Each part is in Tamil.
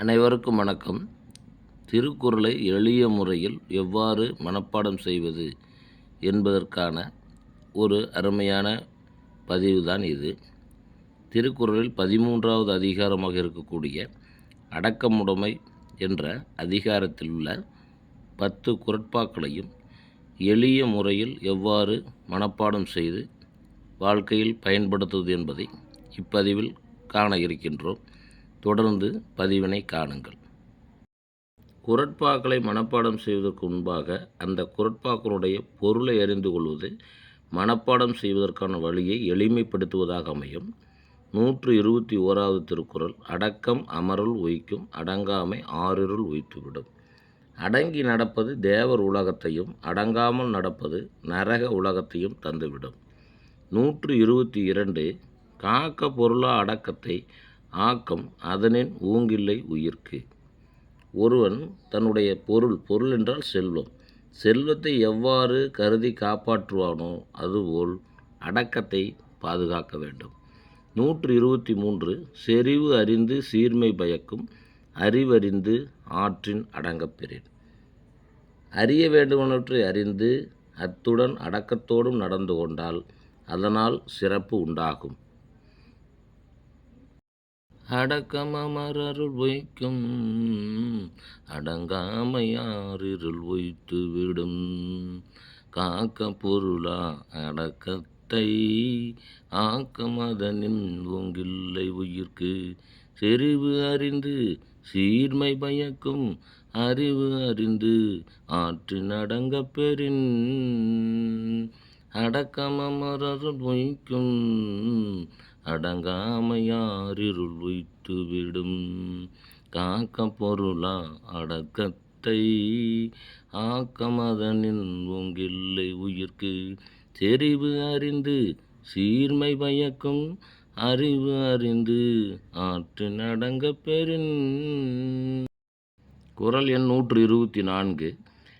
அனைவருக்கும் வணக்கம். திருக்குறளை எளிய முறையில் எவ்வாறு மனப்பாடம் செய்வது என்பதற்கான ஒரு அருமையான பதிவு தான் இது. திருக்குறளில் பதிமூன்றாவது அதிகாரமாக இருக்கக்கூடிய அடக்கமுடைமை என்ற அதிகாரத்தில் உள்ள பத்து குரட்பாக்களையும் எளிய முறையில் எவ்வாறு மனப்பாடம் செய்து வாழ்க்கையில் பயன்படுத்துவது என்பதை இப்பதிவில் காண இருக்கின்றோம். தொடர்ந்து பதிவினை காணுங்கள். குரட்பாக்களை மனப்பாடம் செய்வதற்கு முன்பாக அந்த குரட்பாக்களுடைய பொருளை அறிந்து கொள்வது மனப்பாடம் செய்வதற்கான வழியை எளிமைப்படுத்துவதாக அமையும். நூற்று இருபத்தி ஓராவது திருக்குறள் அடக்கம் அமருள் உய்க்கும் அடங்காமை ஆறிருள் உய்த்துவிடும் அடங்கி நடப்பது தேவர் உலகத்தையும் அடங்காமல் நடப்பது நரக உலகத்தையும் தந்துவிடும். நூற்று இருபத்தி இரண்டு காக்க பொருளா அடக்கத்தை ஆக்கம் அதனின் ஊங்கில்லை உயிர்க்கு. ஒருவன் தன்னுடைய பொருள் பொருள் என்றால் செல்வம். செல்வத்தை எவ்வாறு கருதி காப்பாற்றுவானோ அதுபோல் அடக்கத்தை பாதுகாக்க வேண்டும். நூற்று இருபத்தி மூன்று செறிவு அறிந்து சீர்மை பயக்கும் அறிவறிந்து ஆற்றின் அடங்கப்பெறேன் அறிய வேண்டுமனவற்றை அறிந்து அத்துடன் அடக்கத்தோடும் நடந்து கொண்டால் அதனால் சிறப்பு உண்டாகும். அடக்கமரருள் வைக்கும். அடங்காமையாரிருள் ஒய்த்து விடும். காக்க பொருளா அடக்கத்தை ஆக்கமதனின் ஓங்கில்லை உயிர்க்கு. செறிவு அறிந்து சீர்மை பயக்கும். அறிவு அறிந்து ஆற்றின் அடங்கப் பெறின். அடக்கமரருள் வைக்கும் அடங்காமையாரிருள் வைத்துவிடும் காக்க பொருளா அடக்கத்தை. ஆக்கமதனின் ஒங்கில்லை உயிர்க்கு. செறிவு அறிந்து சீர்மை பயக்கும். அறிவு அறிந்து ஆற்றின் நடங்க பெறின் குரல் எண் நூற்று இருபத்தி நான்கு.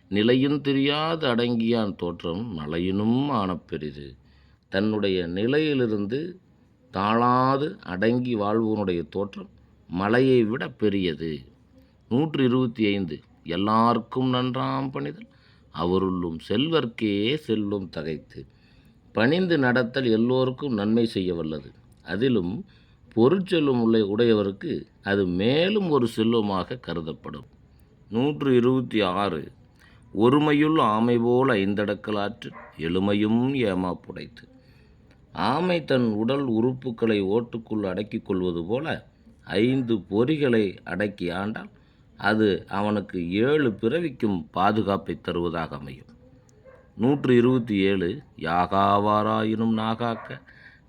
நிலையும் தெரியாது அடங்கியான் தோற்றம் மலையினும் ஆனப்பெரிது. தன்னுடைய நிலையிலிருந்து தாழாது அடங்கி வாழ்வோனுடைய தோற்றம் மலையை விட பெரியது. நூற்று இருபத்தி ஐந்து எல்லாருக்கும் நன்றாம் பணிதல். அவருள்ளும் செல்வர்க்கே செல்வம் தகைத்து. பணிந்து நடத்தல் எல்லோருக்கும் நன்மை செய்ய வல்லது. அதிலும் பொருட்செல்வம் உள்ள உடையவருக்கு அது மேலும் ஒரு செல்வமாக கருதப்படும். நூற்று இருபத்தி ஆறு ஒருமையுள் ஆமை போல் ஐந்தடக்கலாற்று எளிமையும் ஏமா புடைத்து. ஆமை தன் உடல் உறுப்புகளை ஓட்டுக்குள் அடக்கிக் கொள்வது போல ஐந்து பொறிகளை அடக்கி ஆண்டால் அது அவனுக்கு ஏழு பிறவிக்கும் பாதுகாப்பை தருவதாக அமையும். நூற்று இருபத்தி ஏழு யாகாவாராயினும் நாகாக்க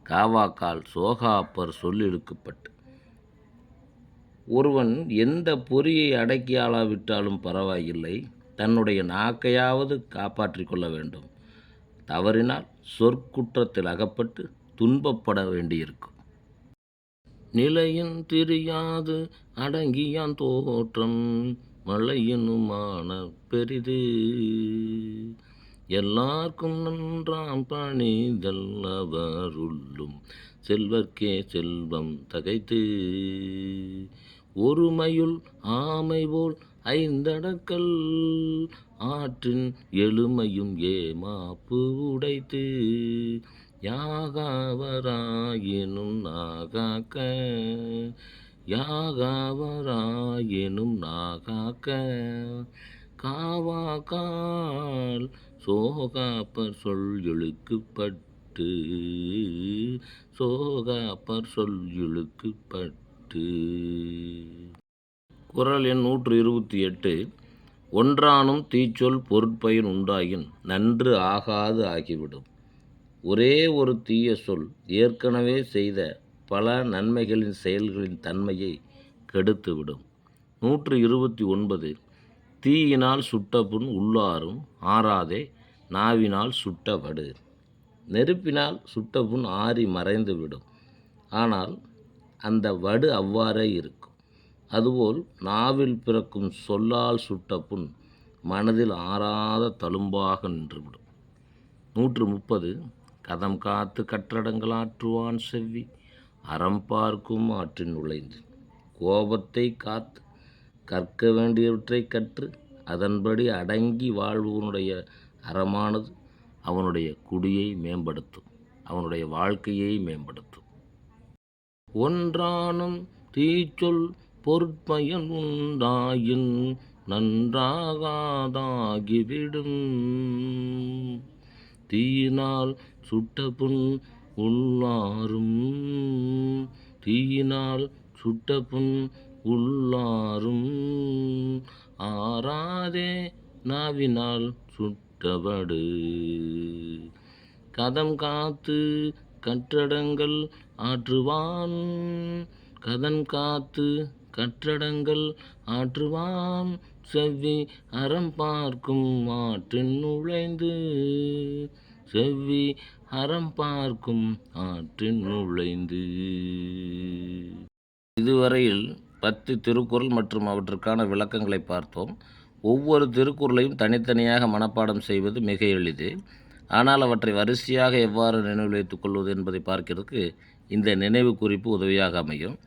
காவாக்கால் சோகாப்பர் சொல்லிழுக்கப்பட்டு. ஒருவன் எந்த பொறியை அடக்கியாளாவிட்டாலும் பரவாயில்லை தன்னுடைய நாக்கையாவது காப்பாற்றி கொள்ள வேண்டும். தவறினால் சொற்குற்றத்தில் அகப்பட்டு துன்பப்பட வேண்டியிருக்கும். நிலையின் தெரியாது அடங்கியான் தோற்றம் மழையினுமான பெரிது. எல்லாருக்கும் நன்றாம் பணிதல் அவருள்ளும் செல்வர்க்கே செல்வம் தகைத்து. ஒருமையுள் ஆமை போல் ஐந்தடக்கல் ஆற்றின் எளிமையும் ஏமாப்பு உடைத்து யாகாவராயினும் நாகாக்க யாகாவராயினும் நாகாக்க. காவாக்கால் சோகாப்பர் சொல் இழுக்குப்பட்டு சோகாப்பர் சொல் இழுக்குப்பட்டு. குரல் எண் நூற்று இருபத்தி எட்டு. ஒன்றானும் தீச்சொல் பொருட்பயன் உண்டாயின் நன்று ஆகாது ஆகிவிடும். ஒரே ஒரு தீய சொல் ஏற்கனவே செய்த பல நன்மைகளின் செயல்களின் தன்மையை கெடுத்துவிடும் நூற்று இருபத்தி ஒன்பது. தீயினால் சுட்ட புண் உள்ளாரும் ஆறாதே நாவினால் சுட்ட வடு. நெருப்பினால் சுட்ட புண் ஆறி மறைந்துவிடும். ஆனால் அந்த வடு அவ்வாறே இருக்கும் அதுபோல் நாவில் பிறக்கும் சொல்லால் சுட்ட புண் மனதில் ஆறாத தழும்பாக நின்றுவிடும். நூற்று முப்பது கதம் காத்து கற்றடங்கள் ஆற்றுவான் செவ்வி அறம் பார்க்கும் ஆற்றின் நுழைந்து கோபத்தை காத்து கற்க வேண்டியவற்றை கற்று அதன்படி அடங்கி வாழ்வோனுடைய அறமானது அவனுடைய குடியை மேம்படுத்தும் அவனுடைய வாழ்க்கையை மேம்படுத்தும். ஒன்றானும் தீச்சொல் பொற்பயன் உண்டாயின் நன்றாகாதாகிவிடும். தீயினால் சுட்ட புண் உள்ளாரும் தீயினால் சுட்ட புண் உள்ளாரும். ஆறாதே நாவினால் சுட்டபடு கதம் காத்து கற்றடங்கள் ஆற்றுவான். கதன் காத்து கற்றடங்கள் ஆற்றுவான் செவ்வி அறம் பார்க்கும் ஆற்றின் நுழைந்து. செவ்வி அறம் பார்க்கும் ஆற்றின் நுழைந்து. இதுவரையில் பத்து திருக்குறள் மற்றும் அவற்றுக்கான விளக்கங்களை பார்த்தோம். ஒவ்வொரு திருக்குறளையும் தனித்தனியாக மனப்பாடம் செய்வது மிக எளிது. ஆனால் அவற்றை வரிசையாக எவ்வாறு நினைவில் வைத்துக் கொள்வது என்பதை பார்க்கிறதுக்கு இந்த நினைவு குறிப்பு உதவியாக அமையும்.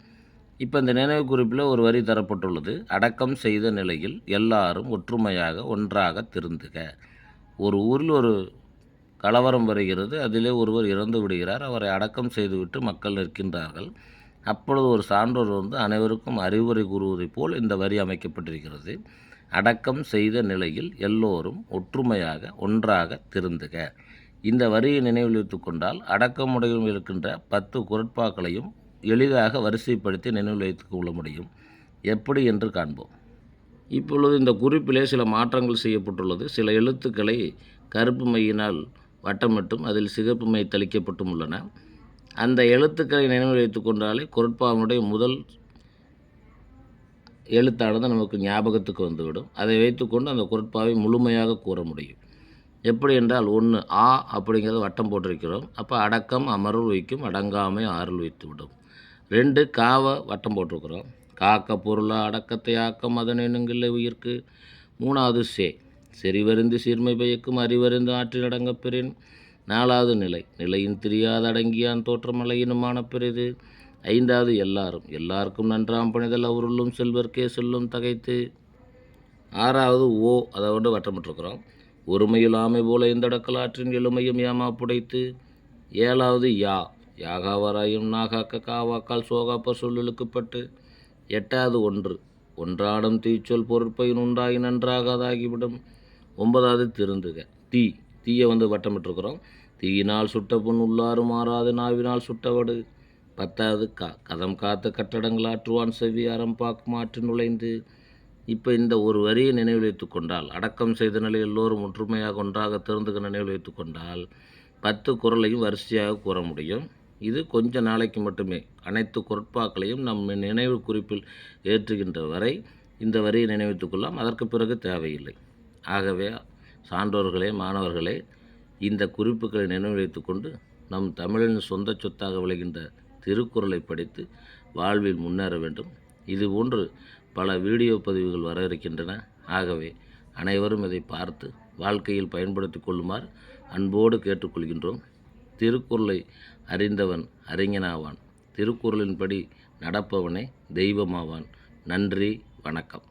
இப்போ இந்த நினைவு குறிப்பில் ஒரு வரி தரப்பட்டுள்ளது. அடக்கம் செய்த நிலையில் எல்லாரும் ஒற்றுமையாக ஒன்றாக திருந்துக. ஒரு ஊரில் ஒரு கலவரம் வருகிறது. அதிலே ஒருவர் இறந்து விடுகிறார். அவரை அடக்கம் செய்துவிட்டு மக்கள் நிற்கின்றார்கள். அப்பொழுது ஒரு சான்றோர் வந்து அனைவருக்கும் அறிவுரை கூறுவதைப் போல் இந்த வரி அமைக்கப்பட்டிருக்கிறது. அடக்கம் செய்த நிலையில் எல்லோரும் ஒற்றுமையாக ஒன்றாக திருந்துக. இந்த வரியை நினைவில் வைத்து கொண்டால் அடக்கமுடையும் இருக்கின்ற பத்து குரட்பாக்களையும் எளிதாக வரிசைப்படுத்தி நினைவில் வைத்துக் கொள்ள முடியும். எப்படி என்று காண்போம். இப்பொழுது இந்த குறிப்பிலே சில மாற்றங்கள் செய்யப்பட்டுள்ளது. சில எழுத்துக்களை கருப்பு மையினால் வட்டமிட்டும் அதில் சிகப்பு மை தெளிக்கப்பட்டும் உள்ளன. அந்த எழுத்துக்களை நினைவில் வைத்து கொண்டாலே குரட்பாவனுடைய முதல் எழுத்தானது நமக்கு ஞாபகத்துக்கு வந்துவிடும். அதை வைத்துக்கொண்டு அந்த குரட்பாவை முழுமையாக கூற முடியும். எப்படி என்றால் ஒன்று ஆ அப்படிங்கிறது வட்டம் போட்டிருக்கிறோம். அப்போ அடக்கம் அமர்வு வைக்கும் அடங்காமை ஆறுள் வைத்து விடும் ரெண்டு காவை வட்டம் போட்டிருக்கிறோம். காக்க பொருளா அடக்கத்தை ஆக்கம் அதனை உயிர்க்கு. மூணாவது சே செறிவருந்து சீர்மை பயக்கும் அறிவருந்து ஆற்றில் அடங்கப் பெறின். நாலாவது நிலை நிலையின் தெரியாத அடங்கியான் தோற்றமலையினுமான பெரிது ஐந்தாவது எல்லாரும் எல்லாருக்கும் நன்றாம் பணிதல் அவருள்ளும் செல்வர்க்கே செல்லும் தகைத்து. ஆறாவது ஓ அதோடு வட்டமிட்டிருக்கிறோம் ஒருமையில் ஆமை போல இந்த அடக்கலாற்றின் எளிமையும் ஏமா புடைத்து. ஏழாவது யா யாகாவராயும் நாகாக்க காவாக்கால் சோகாப்பர் சொல்லிழுக்கப்பட்டு எட்டாவது ஒன்று ஒன்றாடும் தீச்சொல் பொருட்பையின் உண்டாகி நன்றாகாதாகிவிடும். ஒன்பதாவது திருந்துக தீ தீயை வந்து வட்டமிட்டுருக்குறோம் தீயினால் சுட்ட புண் உள்ளாறு மாறாது நாவினால் சுட்டவடு. பத்தாவது கா கதம் காத்த கட்டடங்கள் ஆற்றுவான் செவ்வி அறம் பாக்கும் நுழைந்து. இப்போ இந்த ஒரு வரியை நினைவில் வைத்து கொண்டால் அடக்கம் செய்த நிலை எல்லோரும் ஒற்றுமையாக ஒன்றாக திறந்துக்க நினைவில் வைத்து கொண்டால் பத்து குரலையும் வரிசையாக கூற முடியும். இது கொஞ்ச நாளைக்கு மட்டுமே. அனைத்து குரட்பாக்களையும் நம் நினைவு குறிப்பில் ஏற்றுகின்ற வரை இந்த வரியை நினைவித்துக் கொள்ளலாம். அதற்கு பிறகு தேவையில்லை. ஆகவே சான்றோர்களே மாணவர்களே இந்த குறிப்புகளை நினைவு கொண்டு நம் தமிழின் சொந்த சொத்தாக விளைகின்ற திருக்குறளை படித்து வாழ்வில் முன்னேற வேண்டும். இது போன்று பல வீடியோ பதிவுகள் வர இருக்கின்றன. ஆகவே அனைவரும் இதை பார்த்து வாழ்க்கையில் பயன்படுத்தி கொள்ளுமாறு அன்போடு கேட்டுக்கொள்கின்றோம். திருக்குறளை அறிந்தவன் அறிஞனாவான். திருக்குறளின்படி நடப்பவனே தெய்வமாவான். நன்றி வணக்கம்.